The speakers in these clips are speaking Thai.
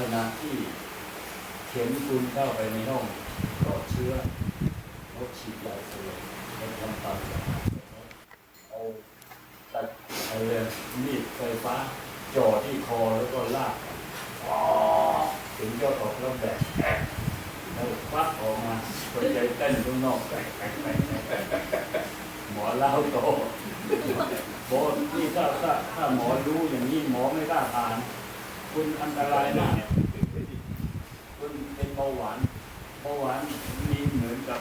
ขณะที่เข็มคุณเข้าไปในห้องปลอดเชื้อเขาฉีดยาสลบเขาทำตามเอาตัดอาเลยมีดไฟฟ้าจ่อที่คอแล้วก็ลากอ๋อถึงยอดออกแล้วแบบแล้วควักออกมาคนใจเต้นข้างนอกแปลกแปลกแปหมอเล่าโตบอกนี่ถ้าถ้าถ้าหมอรู้อย่างนี้หมอไม่กล้าทาน คุณอันตรายมาก บาหวานเบาหวานมีเหมือนกับ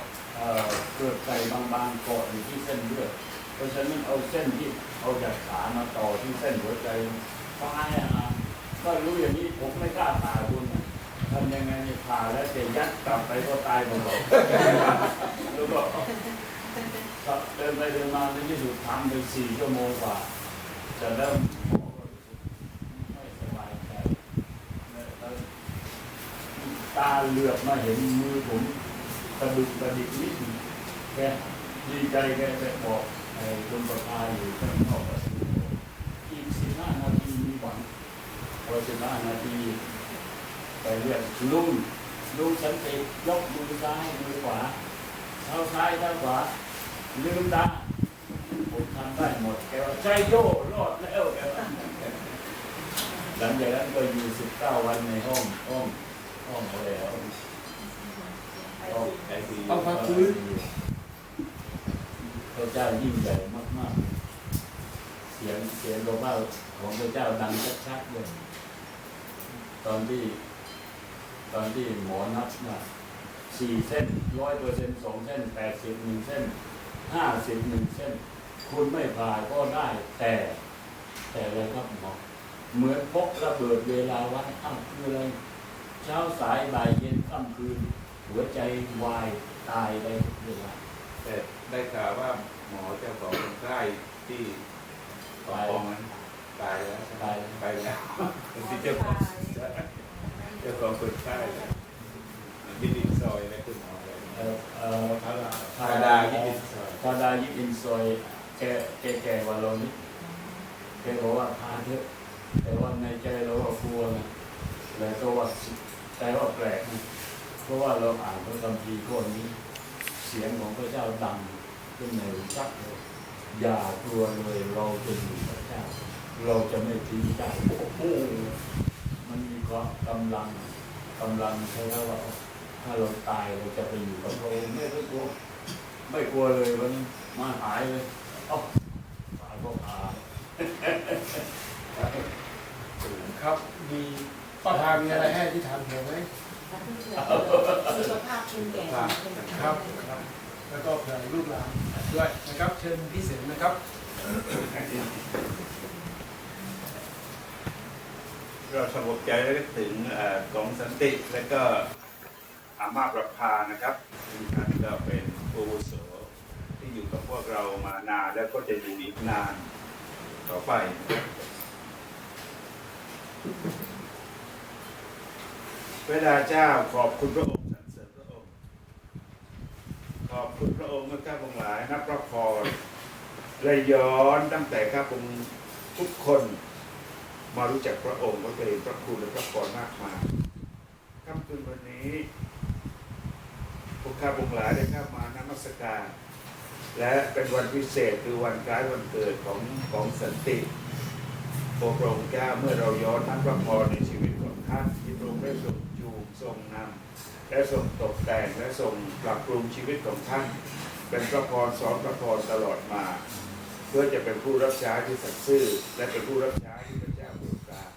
เกลือไก่บางๆเกาะอยู่ที่เส้นเลือดเพราะฉะนั้นเอาเส้นที่เอาจากขามาต่อที่เส้นหัวใจตายอะก็รู้อย่างนี้ผมไม่กล้าผ่าคุณทำยังไงนี่ผ่าแล้วเสียยัดกลับไปก็ตายหมดเลยแล้วก็ครับเดินไปเดินมาในที่สุดทำไปสี่ชั่วโมงกว่าจะเริ่มหมอก็รู้สึกไม่สบายใจแล้ว ตาเหลือบมาเห็นมือผมกระดุกกระดิกนิดหนึ่งแกดีใจแกไปบอกไอ้คนประพายอยู่ข้างนอกประตูอีกสิบห้านาทีมีหวังพอสิบห้านาทีไปเรียกลุงลุงฉันติยกมือซ้ายมือขวาเท้าซ้ายเท้าขวาลืมตาผมทำได้หมดแกว่าใจโย่รอดแล้วแกว่าหลังจากนั้นก็อยู่สิบเก้าวันในห้องห้อง ห้องอะไรแล้วห้องไอซีต้องพักฟื้นพระเจ้ายิ่งใหญ่มากๆ เสียงเสียงของว่าของพระเจ้าดังชัดๆเลยตอนที่ ตอนที่หมอนับมาสี่เส้นร้อยเปอร์เซ็นต์สองเส้นแปดสิบหนึ่งเส้นห้าสิบหนึ่งเส้น คุณไม่ผ่าก็ได้แต่ แต่อะไรครับหมอเหมือนพกระเบิดเวลาวัดอ้าวคืออะไรเช้าสายบ่ายเย็นค่ำคืน หัวใจวายตายไปเวลาแต่ได้ข่าวว่าหมอเจ้าของคนไข้ที่ปองปองนั้นตายแล้วใช่ไหมตายแล้วไปแล้วที่เจ้าของเจ้าของคนไข้ยินดีซอยและคุณหมออะไรเอ่อเอ่อธาดาธาดายินดีซอยธาดายิบอินซอยแกแกแก่กว่าเรานิดแกบอกว่าพาเถอะแต่ว่าในใจเราก็กลัวนะแล้วก็ว่าสิ แต่ว่าแปลกนะเพราะว่าเราอ่านพระคัมภีร์ข้อนี้ เสียงของพระเจ้าดังขึ้นในหูชักเลยอย่ากลัวเลยเราจะอยู่พระเจ้า เราจะไม่ทิ้งเจ้าโอ้โหมันมีความกำลังกำลังใช่ไหมว่าถ้าเราตายเราจะไปอยู่กับพระองค์ไม่กลัวไม่กลัวเลยวันนี้มาหายเลยเอ้าตายก็หายครับมี ป้าพามีอะไรให้ที่ถามเผื่อไหมสุขภาพคุณแก่ครับครับ แล้วก็เผื่อลูกหลานด้วยนะครับเชิญพี่เสนนะครับเราสงบใจและถึงเอ่อกองสันติและก็อามาประพานะครับซึ่งท่านก็เป็นผู้อาวุโสที่อยู่กับพวกเรามานานแล้วก็จะอยู่อีกนานต่อไป เวลาเจ้าขอบคุณพระองค์สรรเสริญพระองค์ ขอบคุณพระองค์เมื่อข้าพงหลายนับพระพรและย้อนตั้งแต่ข้าพงทุกคนมารู้จักพระองค์ก็จะเห็นพระคุณและพระพรมากมายค่ำคืนวันนี้พวกข้าพงหลายได้เข้ามานมัสการ และเป็นวันพิเศษคือวันคล้ายวันเกิดของของสันติโอพระองค์เจ้าเมื่อเราย้อนนับพระพรในชีวิตของท่านที่พระองค์ได้ทรง ทรงนำและทรงตกแต่งและทรงปรับปรุงชีวิตของท่าน เป็นพระพรสอนพระพรตลอดมา เพื่อจะเป็นผู้รับใช้ที่สัตย์ซื่อและเป็นผู้รับใช้ที่พระเจ้าโปรดปราน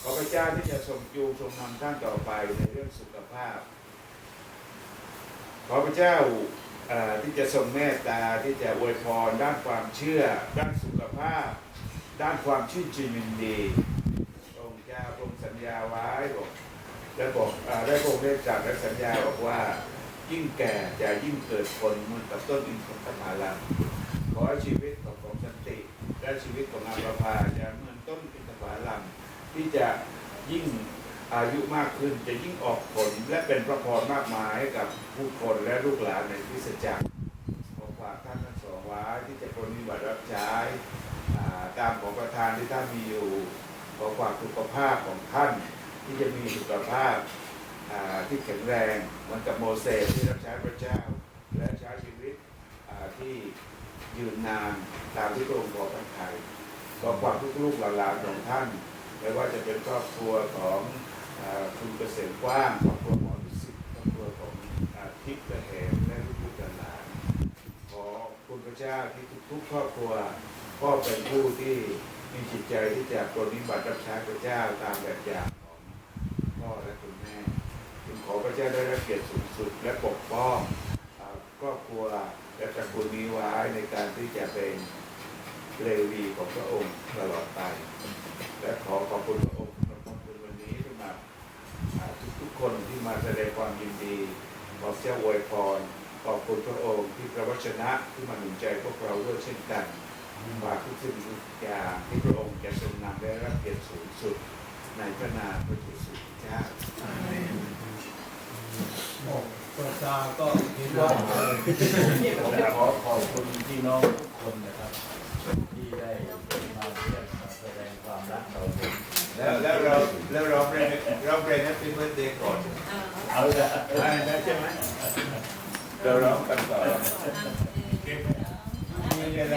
ขอพระเจ้าที่จะทรงจูงทรงนำท่านต่อไปในเรื่องสุขภาพ ขอพระเจ้าที่จะทรงเมตตาที่จะอวยพรด้านความเชื่อ ด้านสุขภาพ ด้านความชื่นชมยินดีองค์เจ้าทรงสัญญาไว้บอก และบอกได้พระองได้ตรัสและสัญญาบอกว่า ยิ่งแก่จะยิ่งเกิดผลเหมือนกับต้นอินทรผลัมขอให้ชีวิตของของสันติ และชีวิตของอาประภาจะเหมือนต้นอินทรผลัมที่จะยิ่งอายุมากขึ้นจะยิ่งออกผลและเป็นพระพรมากมายให้กับผู้คนและลูกหลานในคริสจักรขอฝากท่านทั้งสองไว้ที่จะปฏิบัติรับใช้ตามของประธานที่ท่านมีอยู่ขอฝากสุขภาพของท่าน ที่จะมีสุขภาพที่แข็งแรงเหมือนกับโมเสสที่รับใช้พระเจ้า และใช้ชีวิตที่ยืนนานตามที่พระองค์ขอพระทัยขอความทุกลูกหลานของท่านไม่ว่าจะเป็นครอบครัวของคุณเกษมกว้างครอบครัวหมอดุสิตครอบครัวของทิพย์และแหมและลูกๆหลานขอคุณพระเจ้าที่ทุกๆครอบครัวก็เป็นผู้ที่มีจิตใจที่จะปรนนิบัติรับใช้พระเจ้าตามแบบอย่าง และคุณแม่จึงขอพระเจ้าได้รับเกียรติสูงสุด และปกป้องครอบครัวและตระกูลนี้ไว้ในการที่จะเป็นเลวีของพระองค์ตลอดไป และขอขอบคุณพระองค์สำหรับขอบคุณวันนี้สำหรับทุกๆคนที่มาแสดงความยินดีขอเสียอวยพรขอบคุณพระองค์ที่พระวจนะที่มาหนุนใจพวกเราด้วยเช่นกันฝากทุกสิ่งทุกอย่างที่พระองค์จะทรงนำได้รับเกียรติสูงสุดในพระนามพระเยซูคริสต์เจ้า ตาก็เห็นว่าผมขอขอบคุณพี่น้องทุกคนนะครับ ที่ได้มาเยี่ยมมาแสดงความรักต่อผมแล้วแล้วเราแล้วเราเพลงเราเพลงให้เป็นเบิร์ดเดย์ก่อนเอาละได้นะใช่ไหมเราร้องกันต่อมีอะไร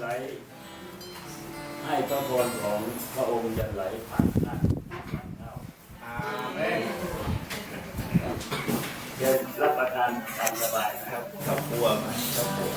ไหล ให้พระพรของพระองค์จะไหลผ่านท่านผ่านเข้าอาเมนเชิญรับประทานตามสบายนะครับครอบครัวมาครอบครัว